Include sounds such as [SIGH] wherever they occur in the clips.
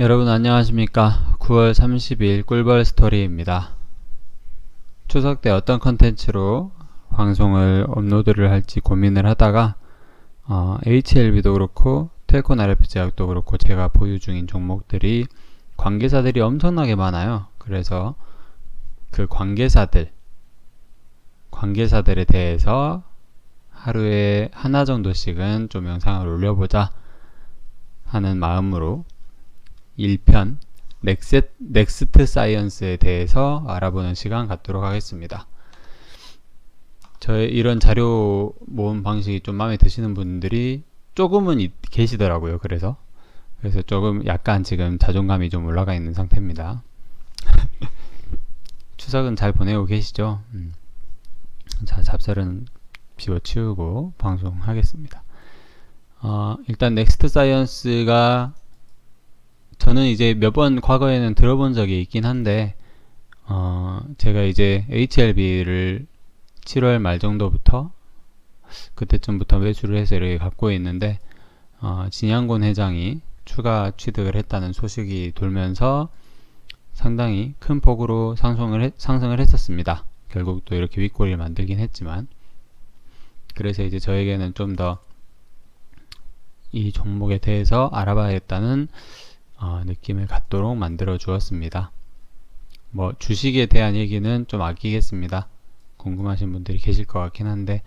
여러분 안녕하십니까? 9월 30일 꿀벌 스토리입니다. 추석 때 어떤 컨텐츠로 방송을 업로드를 할지 고민을 하다가 어, HLB도 그렇고 텔콘 RF 제약도 그렇고 제가 보유 중인 종목들이 관계사들이 엄청나게 많아요. 그래서 그 관계사들 관계사들에 대해서 하루에 하나 정도씩은 좀 영상을 올려보자 하는 마음으로 1편 넥셋, 넥스트 사이언스에 대해서 알아보는 시간 갖도록 하겠습니다. 저의 이런 자료 모음 방식이 좀 마음에 드시는 분들이 조금은 있, 계시더라고요. 그래서 그래서 조금 약간 지금 자존감이 좀 올라가 있는 상태입니다. [LAUGHS] 추석은 잘 보내고 계시죠? 음. 자, 잡설은 비워치우고 방송하겠습니다. 어, 일단 넥스트 사이언스가 저는 이제 몇 번 과거에는 들어본 적이 있긴 한데 어, 제가 이제 HLB를 7월 말 정도부터 그때쯤부터 매수를 해서 이렇게 갖고 있는데 어, 진양곤 회장이 추가 취득을 했다는 소식이 돌면서 상당히 큰 폭으로 상승을, 했, 상승을 했었습니다. 결국 또 이렇게 윗꼬리를 만들긴 했지만 그래서 이제 저에게는 좀 더 이 종목에 대해서 알아봐야겠다는 어, 느낌을 갖도록 만들어 주었습니다. 뭐 주식에 대한 얘기는 좀 아끼겠습니다. 궁금하신 분들이 계실 것 같긴 한데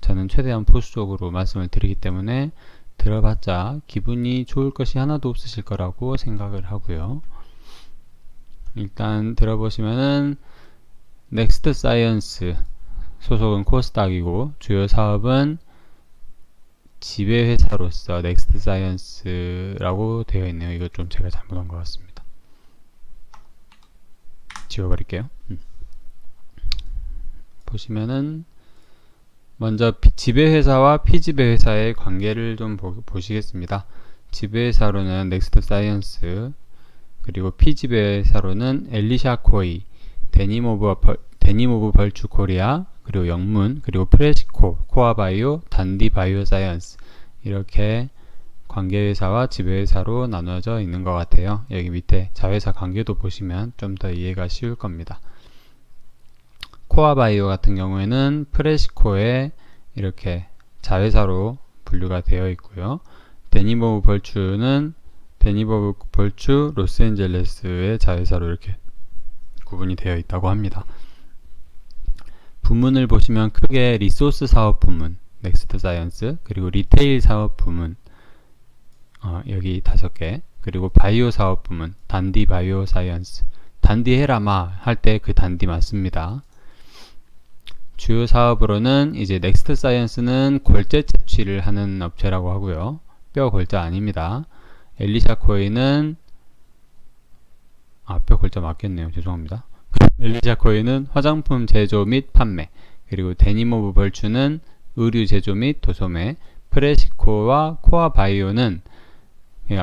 저는 최대한 보수적으로 말씀을 드리기 때문에 들어봤자 기분이 좋을 것이 하나도 없으실 거라고 생각을 하고요. 일단 들어보시면은 넥스트 사이언스 소속은 코스닥이고 주요 사업은 지배회사로서 넥스트 사이언스라고 되어 있네요. 이거 좀 제가 잘못한 것 같습니다. 지워버릴게요. 음. 보시면은 먼저 지배회사와 피지배회사의 관계를 좀 보, 보시겠습니다. 지배회사로는 넥스트 사이언스 그리고 피지배회사로는 엘리샤 코이, 데니모브, 데니모브 벌추 코리아, 그리고 영문, 그리고 프레시코, 코아바이오, 단디 바이오 사이언스 이렇게 관계회사와 지배회사로 나눠져 있는 것 같아요. 여기 밑에 자회사 관계도 보시면 좀 더 이해가 쉬울 겁니다. 코아바이오 같은 경우에는 프레시코에 이렇게 자회사로 분류가 되어 있고요. 데니버브 벌추는 데니버브 벌추 로스앤젤레스의 자회사로 이렇게 구분이 되어 있다고 합니다. 부문을 보시면 크게 리소스 사업 부문, 넥스트 사이언스, 그리고 리테일 사업 부문, 어, 여기 다섯 개, 그리고 바이오 사업 부문, 단디 바이오 사이언스, 단디 헤라마 할 때 그 단디 맞습니다. 주요 사업으로는 이제 넥스트 사이언스는 골재 채취를 하는 업체라고 하고요. 뼈 골자 아닙니다. 엘리샤 코이는 아, 뼈 골자 맞겠네요. 죄송합니다. 엘리샤 코이는 화장품 제조 및 판매, 그리고 데니모브 벌추는 의류 제조 및 도소매, 프레시코와 코아 바이오는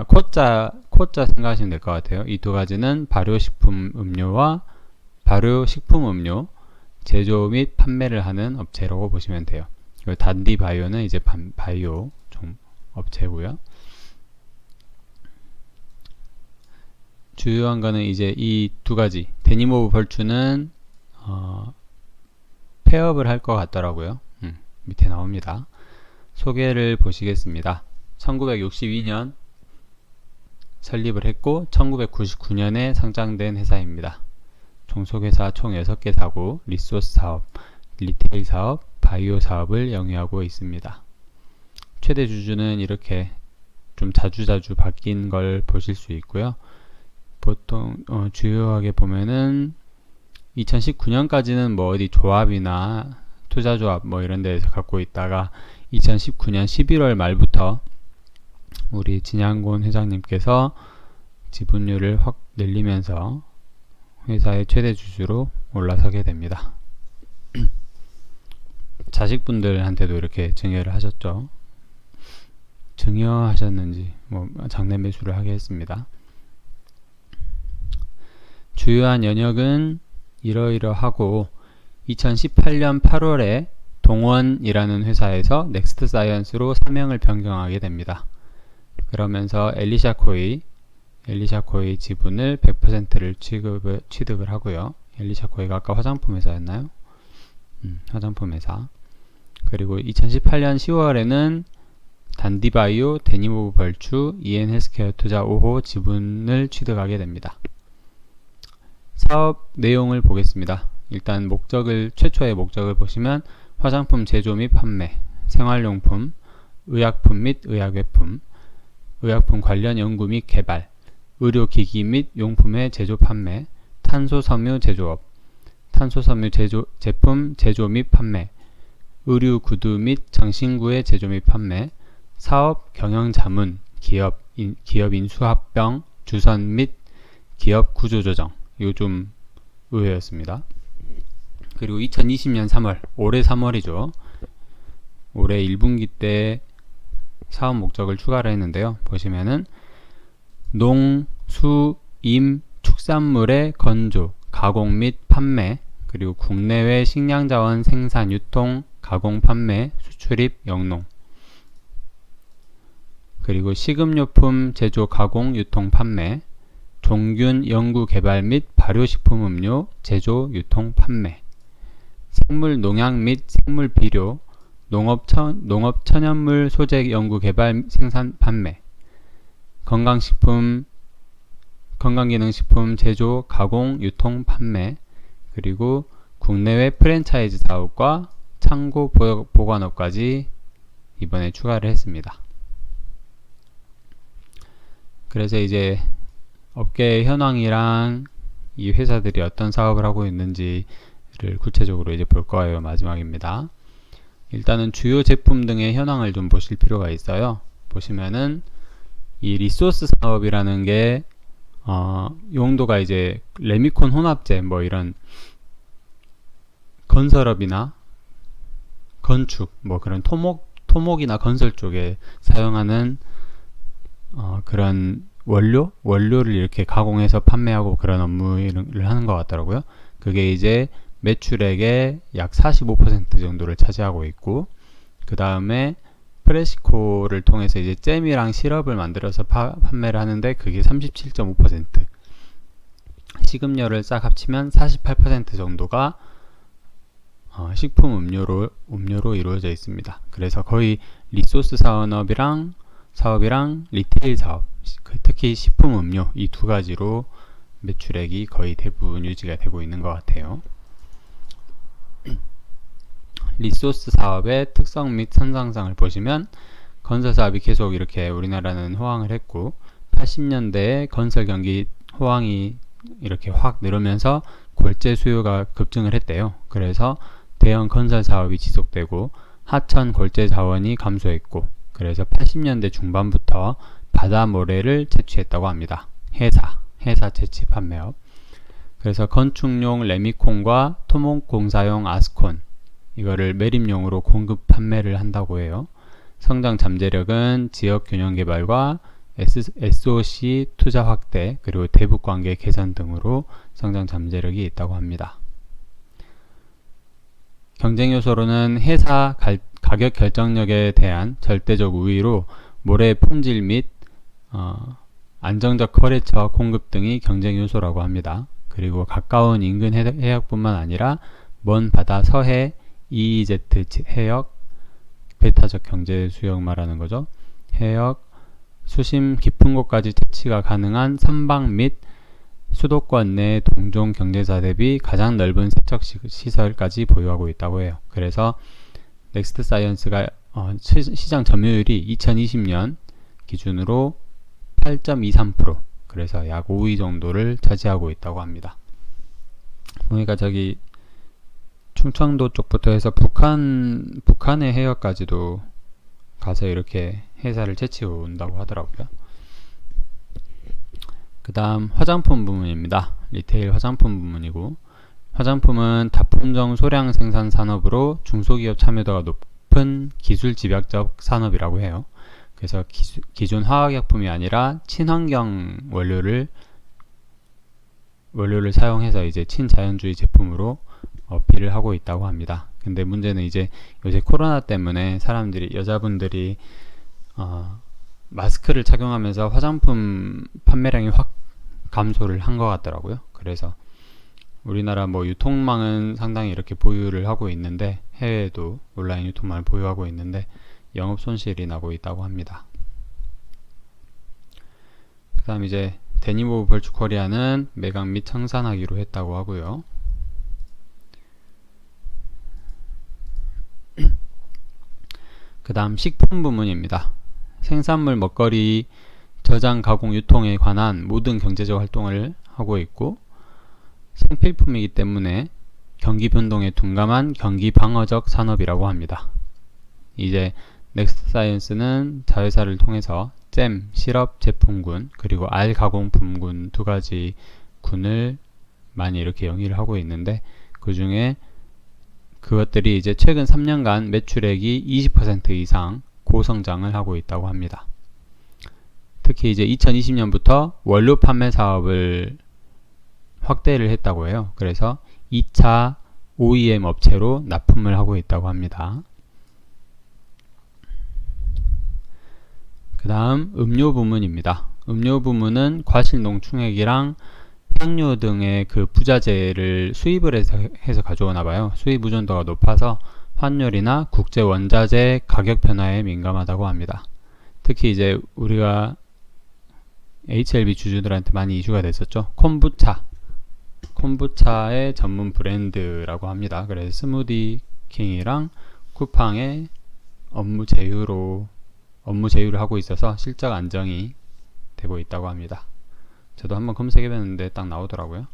코자 코자 생각하시면 될 것 같아요. 이 두 가지는 발효식품 음료와 발효식품 음료 제조 및 판매를 하는 업체라고 보시면 돼요. 그리고 단디 바이오는 이제 바이오 종 업체고요. 주요한 거는 이제 이 두 가지 데니모브 벌추는 어, 폐업을 할 것 같더라고요. 음, 밑에 나옵니다. 소개를 보시겠습니다. 1962년 설립을 했고 1999년에 상장된 회사입니다. 종속회사 총 6개 사고 리소스 사업, 리테일 사업, 바이오 사업을 영위하고 있습니다. 최대 주주는 이렇게 좀 자주자주 바뀐 걸 보실 수 있고요. 보통 어, 주요하게 보면은 2019년까지는 뭐 어디 조합이나 투자조합 뭐 이런 데서 갖고 있다가 2019년 11월 말부터 우리 진양곤 회장님께서 지분율을 확 늘리면서 회사의 최대 주주로 올라서게 됩니다. [CLEARS THROAT] 자식분들한테도 이렇게 증여를 하셨죠. 증여하셨는지 뭐 장내 매수를 하게 했습니다. 주요한 연역은 이러이러하고 2018년 8월에 동원이라는 회사에서 넥스트 사이언스로 사명을 변경하게 됩니다. 그러면서 엘리샤 코이 엘리샤코의 지분을 100%를 취급을, 취득을 하고요. 엘리샤 코이가 아까 화장품 회사였나요? 음, 화장품 회사. 그리고 2018년 10월에는 단디바이오, 데니모브 벌추, 이엔 헬스케어 투자 5호 지분을 취득하게 됩니다. 사업 내용을 보겠습니다. 일단 목적을 최초의 목적을 보시면 화장품 제조 및 판매, 생활용품, 의약품 및 의약외품, 의약품 관련 연구 및 개발, 의료기기 및 용품의 제조 판매, 탄소섬유 제조업, 탄소섬유 제조, 제품 제조 및 판매, 의류 구두 및 장신구의 제조 및 판매, 사업 경영 자문, 기업 인, 기업 인수합병, 주선 및 기업 구조 조정. 요좀 의외였습니다. 그리고 2020년 3월, 올해 3월이죠. 올해 1분기 때 사업 목적을 추가를 했는데요. 보시면은 농, 수, 임, 축산물의 건조, 가공 및 판매, 그리고 국내외 식량자원 생산, 유통, 가공, 판매, 수출입, 영농. 그리고 식음료품 제조, 가공, 유통, 판매, 종균 연구 개발 및 발효식품 음료 제조, 유통, 판매, 생물 농약 및 생물 비료, 농업, 천, 농업 천연물 소재 연구 개발 생산 판매, 건강식품, 건강기능식품 제조, 가공, 유통, 판매, 그리고 국내외 프랜차이즈 사업과 창고 보관업까지 이번에 추가를 했습니다. 그래서 이제 업계 현황이랑 이 회사들이 어떤 사업을 하고 있는지를 구체적으로 이제 볼 거예요. 마지막입니다. 일단은 주요 제품 등의 현황을 좀 보실 필요가 있어요. 보시면은 이 리소스 사업이라는 게 어, 용도가 이제 레미콘 혼합제 뭐 이런 건설업이나 건축 뭐 그런 토목 토목이나 건설 쪽에 사용하는 어, 그런 원료 원료를 이렇게 가공해서 판매하고 그런 업무를 하는 것 같더라고요. 그게 이제 매출액의 약 45% 정도를 차지하고 있고 그 다음에 프레시코를 통해서 이제 잼이랑 시럽을 만들어서 파, 판매를 하는데 그게 37.5% 식음료를 싹 합치면 48% 정도가 어, 식품 음료로 음료로 이루어져 있습니다. 그래서 거의 리소스 산업이랑 사업이랑 리테일 사업, 그 특히 식품 음료 이 두 가지로 매출액이 거의 대부분 유지가 되고 있는 것 같아요. [CLEARS THROAT] 리소스 사업의 특성 및 선상상을 보시면 건설 사업이 계속 이렇게 우리나라는 호황을 했고 80년대에 건설 경기 호황이 이렇게 확 늘으면서 골재 수요가 급증을 했대요. 그래서 대형 건설 사업이 지속되고 하천 골재 자원이 감소했고 그래서 80년대 중반부터 바다 모래를 채취했다고 합니다. 해사, 해사 채취 판매업. 그래서 건축용 레미콘과 토목공사용 아스콘 이거를 매립용으로 공급 판매를 한다고 해요. 성장 잠재력은 지역 균형 개발과 SOC 투자 확대 그리고 대북 관계 개선 등으로 성장 잠재력이 있다고 합니다. 경쟁 요소로는 회사 가 격 결정력에 대한 절대적 우위로 모래 품질 및 어, 안정적 거래처 공급 등이 경쟁 요소라고 합니다. 그리고 가까운 인근 해역뿐만 아니라 먼 바다 서해 EEZ 해역 베타적 경제 수역 말하는 거죠. 해역 수심 깊은 곳까지 채취가 가능한 선박 및 수도권 내 동종 경제사 대비 가장 넓은 세척 시설까지 보유하고 있다고 해요. 그래서 넥스트 사이언스가 어, 시장 점유율이 2020년 기준으로 8.23% 그래서 약 5위 정도를 차지하고 있다고 합니다. 보니까 저기 충청도 쪽부터 해서 북한 북한의 해역까지도 가서 이렇게 회사를 채취해 온다고 하더라고요. 그 다음 화장품 부문입니다. 리테일 화장품 부문이고 화장품은 다품종 소량 생산 산업으로 중소기업 참여도가 높은 기술 집약적 산업이라고 해요. 그래서 기수, 기존 화학약품이 아니라 친환경 원료를 원료를 사용해서 이제 친자연주의 제품으로 어필을 하고 있다고 합니다. 근데 문제는 이제 요새 코로나 때문에 사람들이 여자분들이 어, 마스크를 착용하면서 화장품 판매량이 확 감소를 한 것 같더라고요. 그래서 우리나라 뭐 유통망은 상당히 이렇게 보유를 하고 있는데 해외에도 온라인 유통망을 보유하고 있는데 영업 손실이 나고 있다고 합니다. 그 다음 이제 데니모 벌추 코리아는 매각 및 청산하기로 했다고 하고요. 그 다음 식품 부문입니다. 생산물, 먹거리, 저장, 가공, 유통에 관한 모든 경제적 활동을 하고 있고 생필품이기 때문에 경기 변동에 둔감한 경기 방어적 산업이라고 합니다. 이제 넥스트 사이언스는 자회사를 통해서 잼, 시럽 제품군, 그리고 알 가공품군 두 가지 군을 많이 이렇게 영위를 하고 있는데 그 중에 그것들이 이제 최근 3년간 매출액이 20% 이상 고성장을 하고 있다고 합니다. 특히 이제 2020년부터 원료 판매 사업을 확대를 했다고 해요. 그래서 2차 OEM 업체로 납품을 하고 있다고 합니다. 그 다음 음료 부문입니다. 음료 부문은 과실농축액이랑 향료 등의 그 부자재를 수입을 해서, 해서 가져오나 봐요. 수입 의존도가 높아서 환율이나 국제 원자재 가격 변화에 민감하다고 합니다. 특히 이제 우리가 HLB 주주들한테 많이 이슈가 됐었죠. 콤부차. 콤부차의 전문 브랜드라고 합니다. 그래서 스무디 킹이랑 쿠팡의 업무 제휴로 업무 제휴를 하고 있어서 실적 안정이 되고 있다고 합니다. 저도 한번 검색해봤는데 딱 나오더라고요.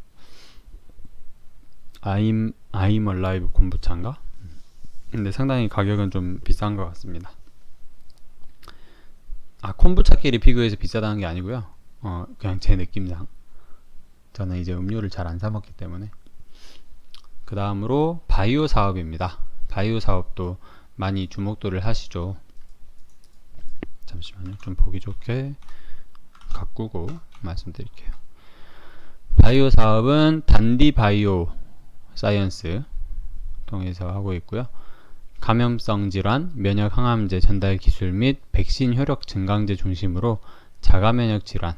I'm I'm Alive 콤부차인가? 근데 상당히 가격은 좀 비싼 것 같습니다. 아 콤부차끼리 비교해서 비싸다는 게 아니고요. 어 그냥 제 느낌상 저는 이제 음료를 잘 안 사 먹기 때문에 그 다음으로 바이오 사업입니다. 바이오 사업도 많이 주목도를 하시죠. 잠시만요. 좀 보기 좋게 가꾸고 말씀드릴게요. 바이오 사업은 단디 바이오 사이언스 통해서 하고 있고요. 감염성 질환, 면역 항암제 전달 기술 및 백신 효력 증강제 중심으로 자가 면역 질환,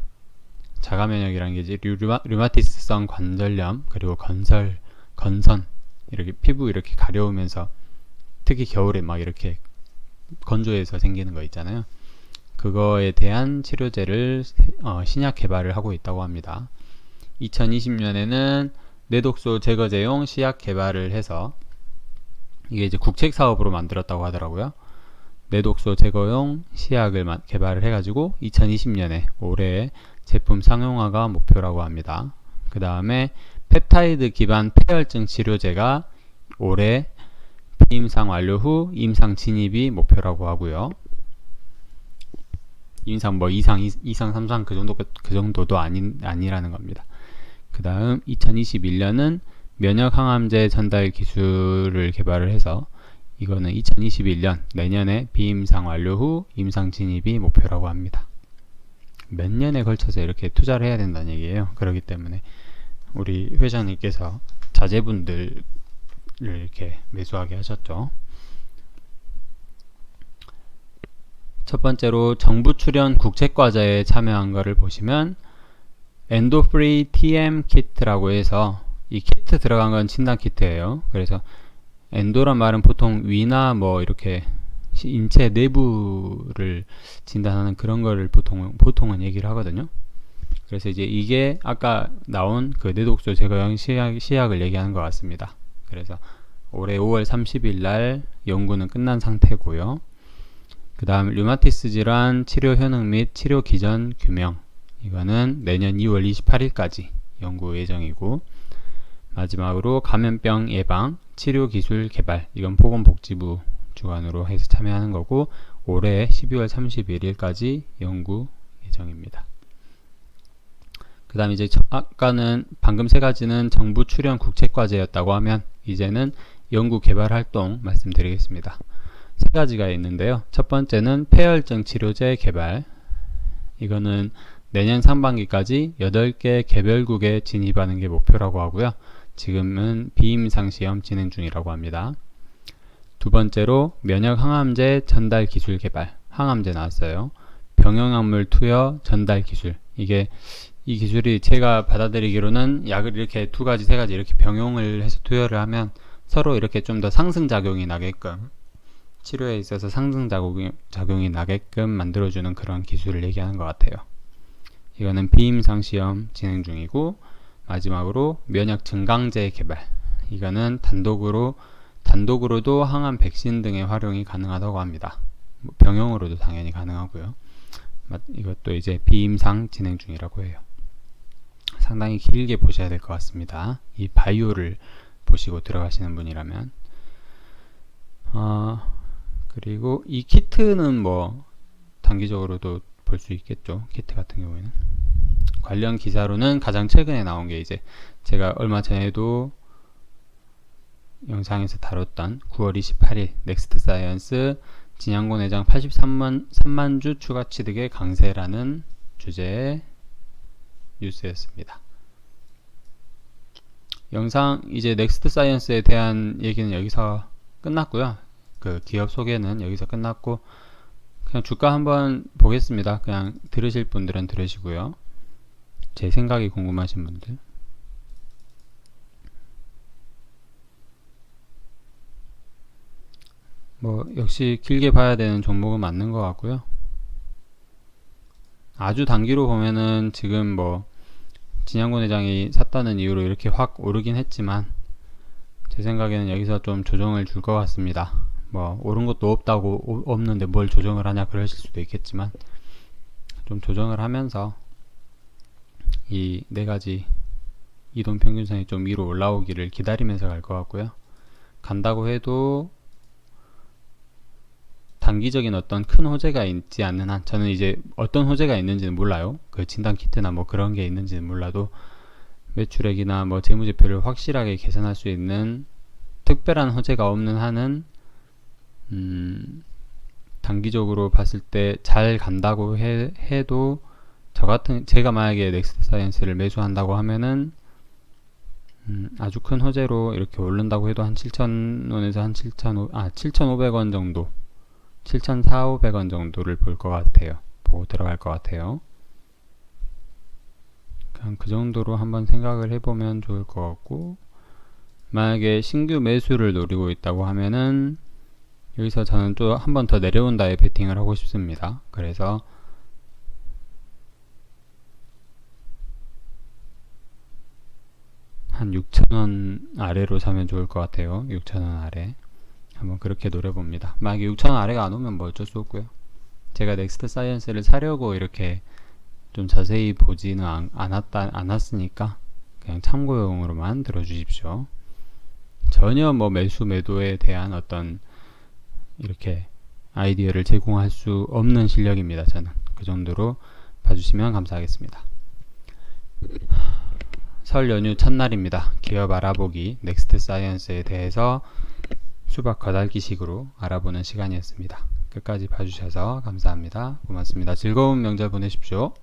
자가 면역이라는 게 이제 류마, 류마티스성 관절염 그리고 건설, 건선 이렇게 피부 이렇게 가려우면서 특히 겨울에 막 이렇게 건조해서 생기는 거 있잖아요. 그거에 대한 치료제를 어, 신약 개발을 하고 있다고 합니다. 2020년에는 뇌독소 제거제용 시약 개발을 해서 이게 이제 국책 사업으로 만들었다고 하더라고요. 뇌독소 제거용 시약을 개발을 해가지고 2020년에 올해 제품 상용화가 목표라고 합니다. 그 다음에 펩타이드 기반 폐혈증 치료제가 올해 비임상 완료 후 임상 진입이 목표라고 하고요. 임상 뭐 2상, 2상, 3상 그 정도 그 정도도 아닌 아니라는 겁니다. 그 다음 2021년은 면역 항암제 전달 기술을 개발을 해서 이거는 2021년 내년에 비임상 완료 후 임상 진입이 목표라고 합니다. 몇 년에 걸쳐서 이렇게 투자를 해야 된다는 얘기예요. 그렇기 때문에 우리 회장님께서 자제분들을 이렇게 매수하게 하셨죠. 첫 번째로 정부 출연 국책과제에 참여한 것을 보시면 엔도프리 TM 키트라고 해서 이 키트 들어간 건 진단 키트예요. 그래서 엔도란 말은 보통 위나 뭐 이렇게 인체 내부를 진단하는 그런 거를 보통 보통은 얘기를 하거든요. 그래서 이제 이게 아까 나온 그 뇌독소 제거용 시약, 시약 을 얘기하는 것 같습니다. 그래서 올해 5월 30일 날 연구는 끝난 상태고요. 그 다음 류마티스 질환 치료 효능 및 치료 기전 규명 이거는 내년 2월 28일까지 연구 예정이고 마지막으로 감염병 예방 치료 기술 개발 이건 보건복지부 주관으로 해서 참여하는 거고 올해 12월 31일까지 연구 예정입니다. 그 다음 이제 아까는 방금 세 가지는 정부 출연 국책과제였다고 하면 이제는 연구 개발 활동 말씀드리겠습니다. 세 가지가 있는데요. 첫 번째는 폐혈증 치료제 개발. 이거는 내년 상반기까지 8개 개별국에 진입하는 게 목표라고 하고요. 지금은 비임상 시험 진행 중이라고 합니다. 두 번째로 면역 항암제 전달 기술 개발. 항암제 나왔어요. 병용약물 투여 전달 기술. 이게 이 기술이 제가 받아들이기로는 약을 이렇게 두 가지 세 가지 이렇게 병용을 해서 투여를 하면 서로 이렇게 좀 더 상승 작용이 나게끔 치료에 있어서 상승 작용이, 작용이 나게끔 만들어주는 그런 기술을 얘기하는 것 같아요. 이거는 비임상 시험 진행 중이고 마지막으로 면역 증강제 개발. 이거는 단독으로 단독으로도 항암 백신 등의 활용이 가능하다고 합니다. 뭐 병용으로도 당연히 가능하고요. 맞- 이것도 이제 비임상 진행 중이라고 해요. 상당히 길게 보셔야 될 것 같습니다. 이 바이오를 보시고 들어가시는 분이라면. 어, 그리고 이 키트는 뭐 단기적으로도 볼 수 있겠죠. 키트 같은 경우에는. 관련 기사로는 가장 최근에 나온 게 이제 제가 얼마 전에도 영상에서 다뤘던 9월 28일 넥스트 사이언스 진양고 내장 83만 3만 주 추가 취득의 강세라는 주제의 뉴스였습니다. 영상 이제 넥스트 사이언스에 대한 얘기는 여기서 끝났고요. 그 기업 소개는 여기서 끝났고 그냥 주가 한번 보겠습니다. 그냥 들으실 분들은 들으시고요. 제 생각이 궁금하신 분들 뭐 역시 길게 봐야 되는 종목은 맞는 것 같고요. 아주 단기로 보면은 지금 뭐 진양군 회장이 샀다는 이유로 이렇게 확 오르긴 했지만 제 생각에는 여기서 좀 조정을 줄 것 같습니다. 뭐 오른 것도 없다고 오- 없는데 뭘 조정을 하냐 그러실 수도 있겠지만 좀 조정을 하면서 이 네 가지 이동 평균선이 좀 위로 올라오기를 기다리면서 갈 것 같고요. 간다고 해도 단기적인 어떤 큰 호재가 있지 않는 한 저는 이제 어떤 호재가 있는지는 몰라요. 그 진단 키트나 뭐 그런 게 있는지는 몰라도 매출액이나 뭐 재무제표를 확실하게 계산할 수 있는 특별한 호재가 없는 한은 음, 단기적으로 봤을 때 잘 간다고 해, 해도 저 같은 제가 만약에 넥스트 사이언스를 매수한다고 하면은 음, 아주 큰 호재로 이렇게 오른다고 해도 한 7,000원에서 한 7,500, 아, 7,500원 정도 7,400원 정도를 볼 것 같아요. 보고 들어갈 것 같아요. 그냥 그 정도로 한번 생각을 해보면 좋을 것 같고, 만약에 신규 매수를 노리고 있다고 하면은, 여기서 저는 또 한 번 더 내려온다에 베팅을 하고 싶습니다. 그래서, 한 6,000원 아래로 사면 좋을 것 같아요. 6,000원 아래. 한번 그렇게 노려봅니다. 만약에 6,000원 아래가 안 오면 뭐 어쩔 수 없고요. 제가 넥스트 사이언스를 사려고 이렇게 좀 자세히 보지는 않, 않았다, 않았으니까 그냥 참고용으로만 들어주십시오. 전혀 뭐 매수 매도에 대한 어떤 이렇게 아이디어를 제공할 수 없는 실력입니다. 저는 그 정도로 봐주시면 감사하겠습니다. 설 연휴 첫날입니다. 기업 알아보기 넥스트 사이언스에 대해서 수박 거달기식으로 알아보는 시간이었습니다. 끝까지 봐주셔서 감사합니다. 고맙습니다. 즐거운 명절 보내십시오.